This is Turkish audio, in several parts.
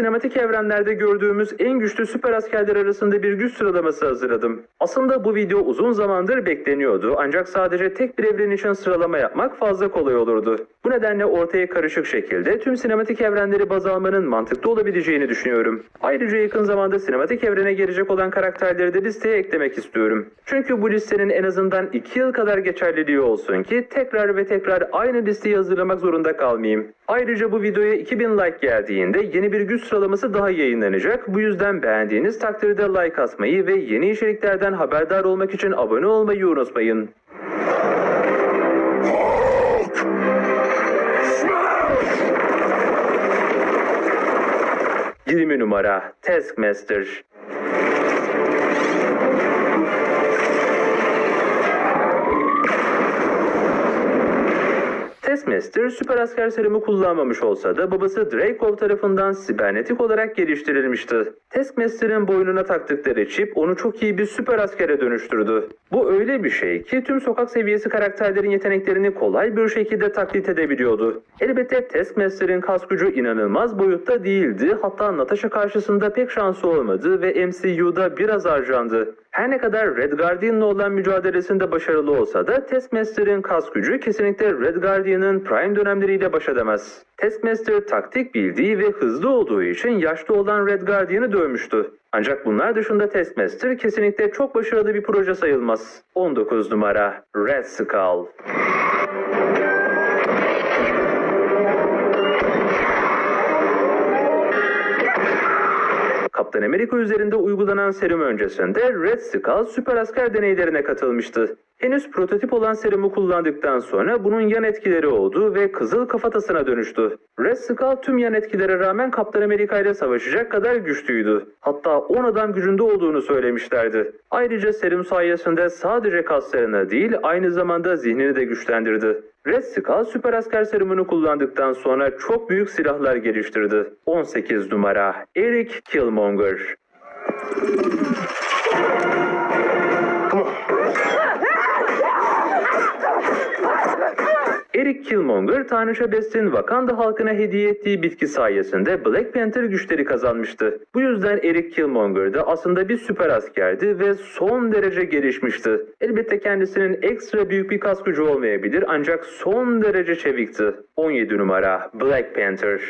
sinematik evrenlerde gördüğümüz en güçlü süper askerler arasında bir güç sıralaması hazırladım. Aslında bu video uzun zamandır bekleniyordu ancak sadece tek bir evren için sıralama yapmak fazla kolay olurdu. Bu nedenle ortaya karışık şekilde tüm sinematik evrenleri baz almanın mantıklı olabileceğini düşünüyorum. Ayrıca yakın zamanda sinematik evrene gelecek olan karakterleri de listeye eklemek istiyorum. Çünkü bu listenin en azından 2 yıl kadar geçerliliği olsun ki tekrar ve tekrar aynı listeyi hazırlamak zorunda kalmayayım. Ayrıca bu videoya 2000 like geldiğinde yeni bir güç sıralaması daha yayınlanacak. Bu yüzden beğendiğiniz takdirde like atmayı ve yeni içeriklerden haberdar olmak için abone olmayı unutmayın. 20 numara Taskmaster Taskmaster süper asker serumu kullanmamış olsa da babası Dreykov tarafından sibernetik olarak geliştirilmişti. Taskmaster'ın boynuna taktıkları çip onu çok iyi bir süper askere dönüştürdü. Bu öyle bir şey ki tüm sokak seviyesi karakterlerin yeteneklerini kolay bir şekilde taklit edebiliyordu. Elbette Taskmaster'ın kas gücü inanılmaz boyutta değildi hatta Natasha karşısında pek şansı olmadı ve MCU'da biraz harcandı. Her ne kadar Red Guardian'la olan mücadelesinde başarılı olsa da Taskmaster'ın kas gücü kesinlikle Red Guardian'ın prime dönemleriyle baş edemez. Taskmaster taktik bildiği ve hızlı olduğu için yaşlı olan Red Guardian'ı dövmüştü. Ancak bunlar dışında Taskmaster kesinlikle çok başarılı bir proje sayılmaz. 19 numara Red Skull Kaptan Amerika üzerinde uygulanan serum öncesinde Red Skull süper asker deneylerine katılmıştı. Henüz prototip olan serumu kullandıktan sonra bunun yan etkileri oldu ve kızıl kafatasına dönüştü. Red Skull tüm yan etkilere rağmen Kaptan Amerika ile savaşacak kadar güçlüydü. Hatta 10 adam gücünde olduğunu söylemişlerdi. Ayrıca serum sayesinde sadece kaslarını değil aynı zamanda zihnini de güçlendirdi. Red Skull süper asker serumunu kullandıktan sonra çok büyük silahlar geliştirdi. 18 numara Eric Killmonger Eric Killmonger, Tanrıça Best'in Wakanda halkına hediye ettiği bitki sayesinde Black Panther güçleri kazanmıştı. Bu yüzden Eric Killmonger de aslında bir süper askerdi ve son derece gelişmişti. Elbette kendisinin ekstra büyük bir kas gücü olmayabilir ancak son derece çevikti. 17 numara Black Panther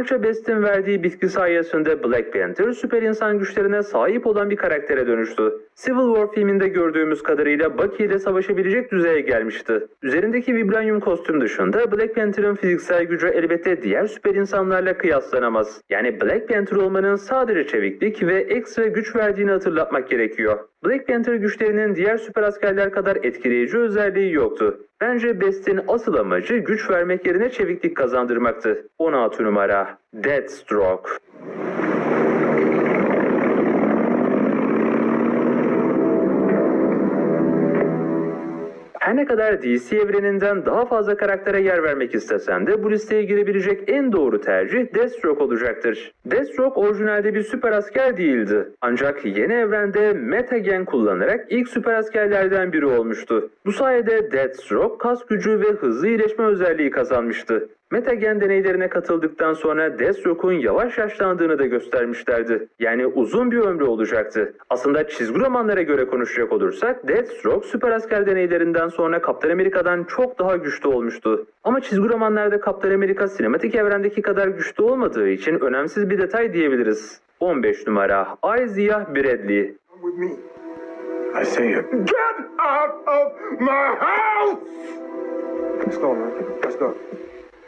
Tanrıça Best'in verdiği bitki sayesinde Black Panther süper insan güçlerine sahip olan bir karaktere dönüştü. Civil War filminde gördüğümüz kadarıyla Bucky ile savaşabilecek düzeye gelmişti. Üzerindeki vibranyum kostüm dışında Black Panther'ın fiziksel gücü elbette diğer süper insanlarla kıyaslanamaz. Yani Black Panther olmanın sadece çeviklik ve ekstra güç verdiğini hatırlatmak gerekiyor. Black Panther güçlerinin diğer süper askerler kadar etkileyici özelliği yoktu. Bence Best'in asıl amacı güç vermek yerine çeviklik kazandırmaktı. 16 numara Deathstroke Her ne kadar DC evreninden daha fazla karaktere yer vermek istesen de bu listeye girebilecek en doğru tercih Deathstroke olacaktır. Deathstroke orijinalde bir süper asker değildi. Ancak yeni evrende Metagen kullanarak ilk süper askerlerden biri olmuştu. Bu sayede Deathstroke kas gücü ve hızlı iyileşme özelliği kazanmıştı. Metagen deneylerine katıldıktan sonra Deathstroke'un yavaş yaşlandığını da göstermişlerdi. Yani uzun bir ömrü olacaktı. Aslında çizgi romanlara göre konuşacak olursak Deathstroke süper asker deneylerinden sonra Kaptan Amerika'dan çok daha güçlü olmuştu. Ama çizgi romanlarda Kaptan Amerika sinematik evrendeki kadar güçlü olmadığı için önemsiz bir detay diyebiliriz. 15 numara Isaiah Bradley. I say it. Get out of my house! Let's go, man. Let's go.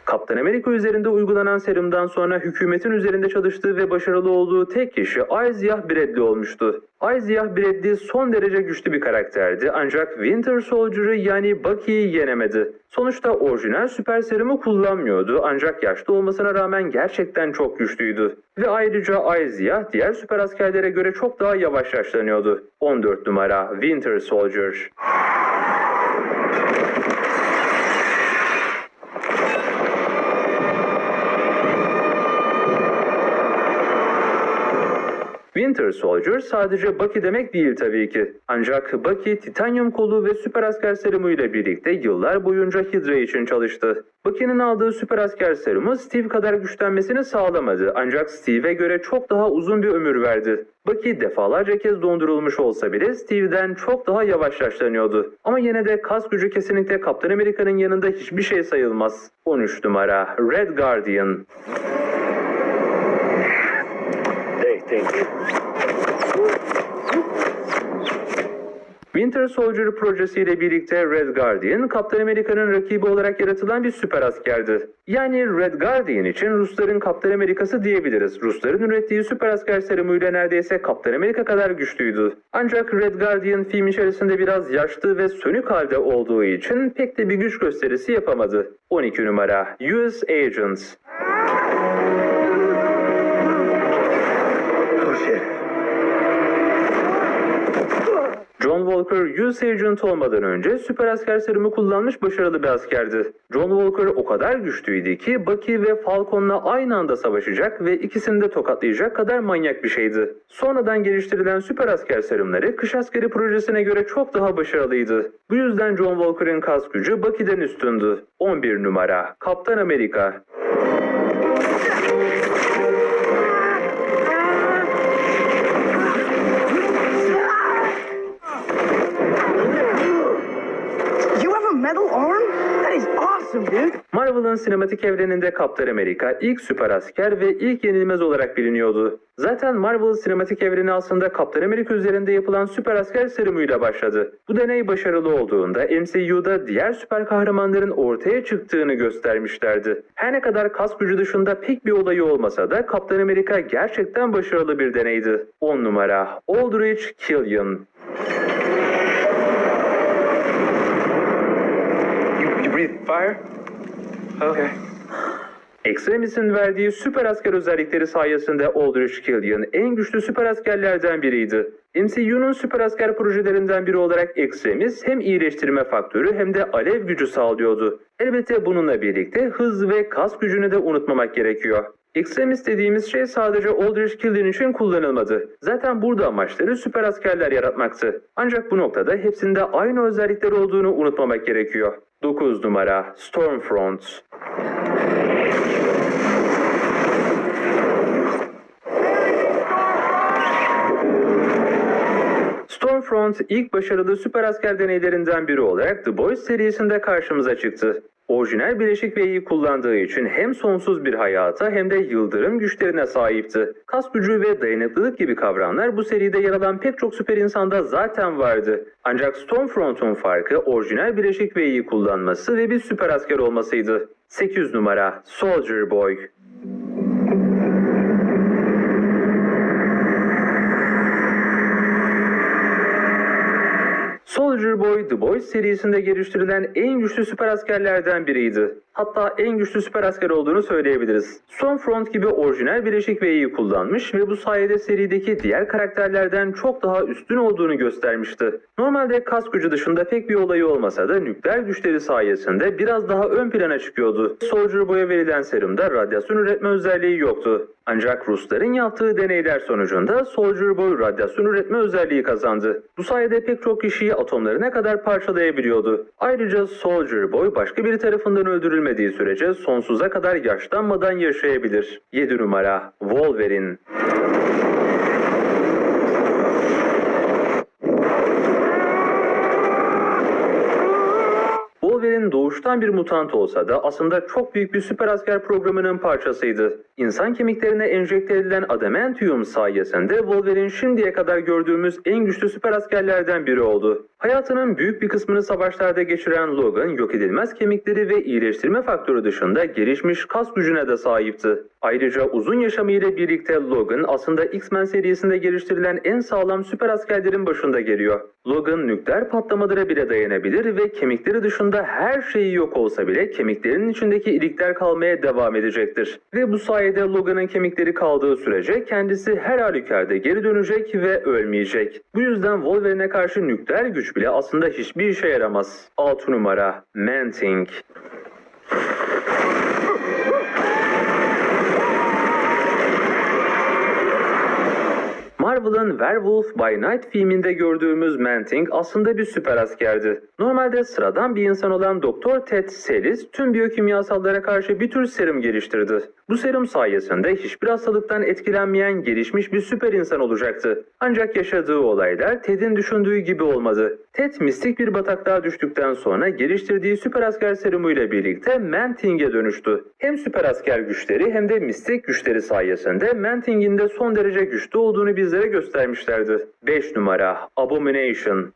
Kaptan Amerika üzerinde uygulanan serumdan sonra hükümetin üzerinde çalıştığı ve başarılı olduğu tek kişi Isaiah Bradley olmuştu. Isaiah Bradley son derece güçlü bir karakterdi ancak Winter Soldier'ı yani Bucky'yi yenemedi. Sonuçta orijinal süper serumu kullanmıyordu ancak yaşlı olmasına rağmen gerçekten çok güçlüydü. Ve ayrıca Isaiah diğer süper askerlere göre çok daha yavaş yaşlanıyordu. 14 numara Winter Soldier Winter Soldier sadece Bucky demek değil tabii ki. Ancak Bucky, titanyum kolu ve süper asker serumu ile birlikte yıllar boyunca Hydra için çalıştı. Bucky'nin aldığı süper asker serumu Steve kadar güçlenmesini sağlamadı ancak Steve'e göre çok daha uzun bir ömür verdi. Bucky defalarca kez dondurulmuş olsa bile Steve'den çok daha yavaş yaşlanıyordu. Ama yine de kas gücü kesinlikle Kaptan Amerika'nın yanında hiçbir şey sayılmaz. 13 numara Red Guardian Think. Winter Soldier projesiyle birlikte Red Guardian, Kaptan Amerika'nın rakibi olarak yaratılan bir süper askerdi. Yani Red Guardian için Rusların Kaptan Amerika'sı diyebiliriz. Rusların ürettiği süper asker serumuyla neredeyse Kaptan Amerika kadar güçlüydü. Ancak Red Guardian film içerisinde biraz yaşlı ve sönük halde olduğu için pek de bir güç gösterisi yapamadı. 12 numara US Agents John Walker US Agent olmadan önce süper asker serumu kullanmış başarılı bir askerdi. John Walker o kadar güçlüydü ki Bucky ve Falcon'la aynı anda savaşacak ve ikisini de tokatlayacak kadar manyak bir şeydi. Sonradan geliştirilen süper asker serumları kış askeri projesine göre çok daha başarılıydı. Bu yüzden John Walker'ın kas gücü Bucky'den üstündü. 11 numara Kaptan Amerika dude. Marvel'ın sinematik evreninde Kaptan Amerika ilk süper asker ve ilk yenilmez olarak biliniyordu. Zaten Marvel sinematik evreni aslında Kaptan Amerika üzerinde yapılan süper asker serumuyla başladı. Bu deney başarılı olduğunda MCU'da diğer süper kahramanların ortaya çıktığını göstermişlerdi. Her ne kadar kas gücü dışında pek bir olayı olmasa da Kaptan Amerika gerçekten başarılı bir deneydi. 10 numara Aldrich Killian breathe fire? Okay. Extremis'in verdiği süper asker özellikleri sayesinde Aldrich Killian en güçlü süper askerlerden biriydi. MCU'nun süper asker projelerinden biri olarak Extremis hem iyileştirme faktörü hem de alev gücü sağlıyordu. Elbette bununla birlikte hız ve kas gücünü de unutmamak gerekiyor. Extremis dediğimiz şey sadece Aldrich Killian için kullanılmadı. Zaten burada amaçları süper askerler yaratmaktı. Ancak bu noktada hepsinde aynı özellikler olduğunu unutmamak gerekiyor. 9 numara Stormfront Stormfront ilk başarılı süper asker deneylerinden biri olarak The Boys serisinde karşımıza çıktı. Orijinal bileşik V'yi kullandığı için hem sonsuz bir hayata hem de yıldırım güçlerine sahipti. Kas gücü ve dayanıklılık gibi kavramlar bu seride yer alan pek çok süper insanda zaten vardı. Ancak Stormfront'un farkı orijinal bileşik V'yi kullanması ve bir süper asker olmasıydı. 8 numara Soldier Boy Soldier Boy The Boys serisinde geliştirilen en güçlü süper askerlerden biriydi. Hatta en güçlü süper asker olduğunu söyleyebiliriz. Stormfront gibi orijinal bileşik V'yi kullanmış ve bu sayede serideki diğer karakterlerden çok daha üstün olduğunu göstermişti. Normalde kas gücü dışında pek bir olayı olmasa da nükleer güçleri sayesinde biraz daha ön plana çıkıyordu. Soldier Boy'a verilen serumda radyasyon üretme özelliği yoktu. Ancak Rusların yaptığı deneyler sonucunda Soldier Boy radyasyon üretme özelliği kazandı. Bu sayede pek çok kişiyi atomlarına kadar parçalayabiliyordu. Ayrıca Soldier Boy başka biri tarafından öldürülmediği sürece sonsuza kadar yaşlanmadan yaşayabilir. 7 numara Wolverine Wolverine doğuştan bir mutant olsa da aslında çok büyük bir süper asker programının parçasıydı. İnsan kemiklerine enjekte edilen adamantium sayesinde Wolverine şimdiye kadar gördüğümüz en güçlü süper askerlerden biri oldu. Hayatının büyük bir kısmını savaşlarda geçiren Logan yok edilmez kemikleri ve iyileştirme faktörü dışında gelişmiş kas gücüne de sahipti. Ayrıca uzun yaşamı ile birlikte Logan aslında X-Men serisinde geliştirilen en sağlam süper askerlerin başında geliyor. Logan nükleer patlamalara bile dayanabilir ve kemikleri dışında her şeyi yok olsa bile kemiklerinin içindeki ilikler kalmaya devam edecektir. Ve bu sayede Logan'ın kemikleri kaldığı sürece kendisi her halükarda geri dönecek ve ölmeyecek. Bu yüzden Wolverine'e karşı nükleer güç bile aslında hiçbir işe yaramaz. 6 numara Manting Marvel'ın Werewolf by Night filminde gördüğümüz Manting aslında bir süper askerdi. Normalde sıradan bir insan olan Doktor Ted Sellis tüm biyokimyasallara karşı bir tür serum geliştirdi. Bu serum sayesinde hiçbir hastalıktan etkilenmeyen gelişmiş bir süper insan olacaktı. Ancak yaşadığı olaylar Ted'in düşündüğü gibi olmadı. Ted mistik bir bataklığa düştükten sonra geliştirdiği süper asker serumu ile birlikte Manting'e dönüştü. Hem süper asker güçleri hem de mistik güçleri sayesinde Manting'in de son derece güçlü olduğunu bizlere göstermişlerdi. 5 numara Abomination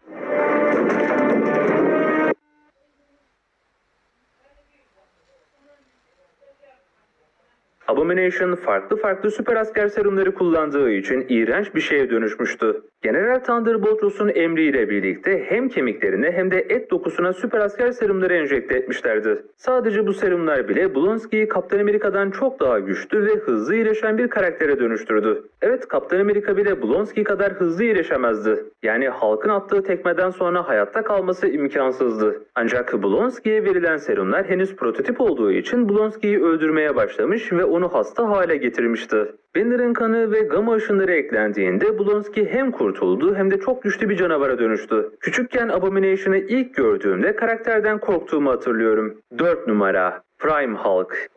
Abomination farklı farklı süper asker serumları kullandığı için iğrenç bir şeye dönüşmüştü. General Thunderbolt Ross'un emriyle birlikte hem kemiklerine hem de et dokusuna süper asker serumları enjekte etmişlerdi. Sadece bu serumlar bile Blonsky'yi Kaptan Amerika'dan çok daha güçlü ve hızlı iyileşen bir karaktere dönüştürdü. Evet Kaptan Amerika bile Blonsky kadar hızlı iyileşemezdi. Yani halkın attığı tekmeden sonra hayatta kalması imkansızdı. Ancak Blonsky'ye verilen serumlar henüz prototip olduğu için Blonsky'yi öldürmeye başlamış ve onu hasta hale getirmişti. Banner'ın kanı ve gamma ışınları eklendiğinde Blonsky hem kurtuldu hem de çok güçlü bir canavara dönüştü. Küçükken Abomination'ı ilk gördüğümde karakterden korktuğumu hatırlıyorum. 4 numara Prime Hulk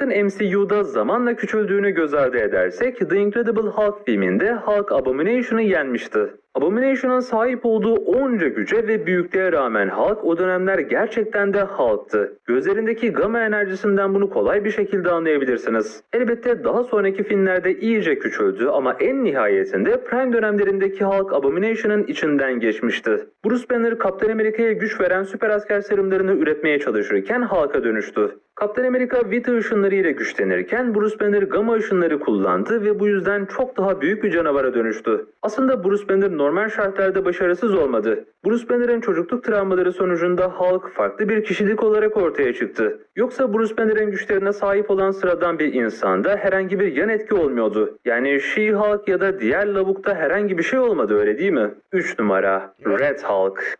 Hulk'ın MCU'da zamanla küçüldüğünü göz ardı edersek The Incredible Hulk filminde Hulk Abomination'ı yenmişti. Abomination'ın sahip olduğu onca güce ve büyüklüğe rağmen Hulk o dönemler gerçekten de Hulk'tı. Gözlerindeki gamma enerjisinden bunu kolay bir şekilde anlayabilirsiniz. Elbette daha sonraki filmlerde iyice küçüldü ama en nihayetinde Prime dönemlerindeki Hulk Abomination'ın içinden geçmişti. Bruce Banner Kaptan Amerika'ya güç veren süper asker serumlarını üretmeye çalışırken Hulk'a dönüştü. Kaptan Amerika Vita ışınları ile güçlenirken Bruce Banner gamma ışınları kullandı ve bu yüzden çok daha büyük bir canavara dönüştü. Aslında Bruce Banner normal şartlarda başarısız olmadı. Bruce Banner'ın çocukluk travmaları sonucunda Hulk farklı bir kişilik olarak ortaya çıktı. Yoksa Bruce Banner'ın güçlerine sahip olan sıradan bir insanda herhangi bir yan etki olmuyordu. Yani She-Hulk ya da diğer lavukta herhangi bir şey olmadı öyle değil mi? 3 numara Red Hulk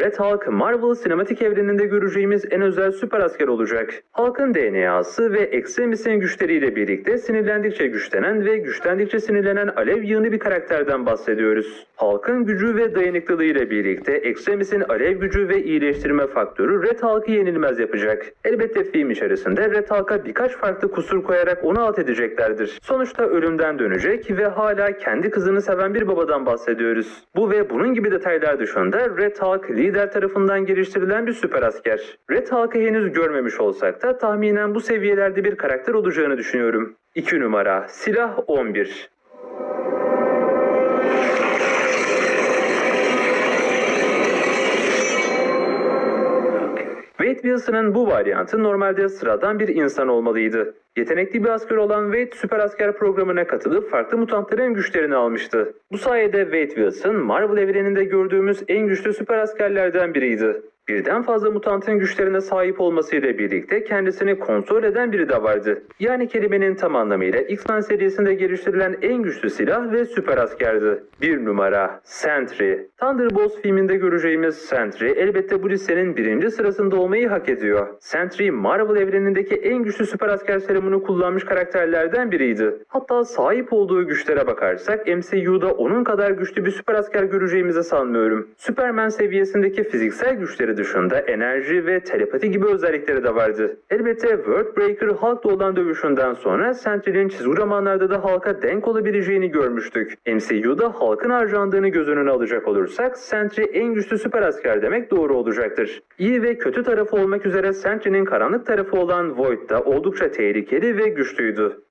Red Hulk, Marvel sinematik evreninde göreceğimiz en özel süper asker olacak. Hulk'ın DNA'sı ve Extremis'in güçleriyle birlikte sinirlendikçe güçlenen ve güçlendikçe sinirlenen alev yığını bir karakterden bahsediyoruz. Hulk'ın gücü ve dayanıklılığı ile birlikte Extremis'in alev gücü ve iyileştirme faktörü Red Hulk'ı yenilmez yapacak. Elbette film içerisinde Red Hulk'a birkaç farklı kusur koyarak onu alt edeceklerdir. Sonuçta ölümden dönecek ve hala kendi kızını seven bir babadan bahsediyoruz. Bu ve bunun gibi detaylar dışında Red Hulk lider tarafından geliştirilen bir süper asker. Red Hulk'ı henüz görmemiş olsak da tahminen bu seviyelerde bir karakter olacağını düşünüyorum. 2 numara Silah 11 Wade Wilson'ın bu varyantı normalde sıradan bir insan olmalıydı. Yetenekli bir asker olan Wade süper asker programına katılıp farklı mutantların güçlerini almıştı. Bu sayede Wade Wilson Marvel evreninde gördüğümüz en güçlü süper askerlerden biriydi. Birden fazla mutantın güçlerine sahip olmasıyla birlikte kendisini kontrol eden biri de vardı. Yani kelimenin tam anlamıyla X-Men serisinde geliştirilen en güçlü silah ve süper askerdi. Bir numara Sentry. Thunderbolts filminde göreceğimiz Sentry elbette bu listenin birinci sırasında olmayı hak ediyor. Sentry Marvel evrenindeki en güçlü süper asker serumunu kullanmış karakterlerden biriydi. Hatta sahip olduğu güçlere bakarsak MCU'da onun kadar güçlü bir süper asker göreceğimizi sanmıyorum. Superman seviyesindeki fiziksel güçleri dışında enerji ve telepati gibi özellikleri de vardı. Elbette Worldbreaker Hulk'la olan dövüşünden sonra Sentry'nin çizgi romanlarda da Hulk'a denk olabileceğini görmüştük. MCU'da Hulk'ın harcandığını göz önüne alacak olursak Sentry en güçlü süper asker demek doğru olacaktır. İyi ve kötü tarafı olmak üzere Sentry'nin karanlık tarafı olan Void da oldukça tehlikeli ve güçlüydü.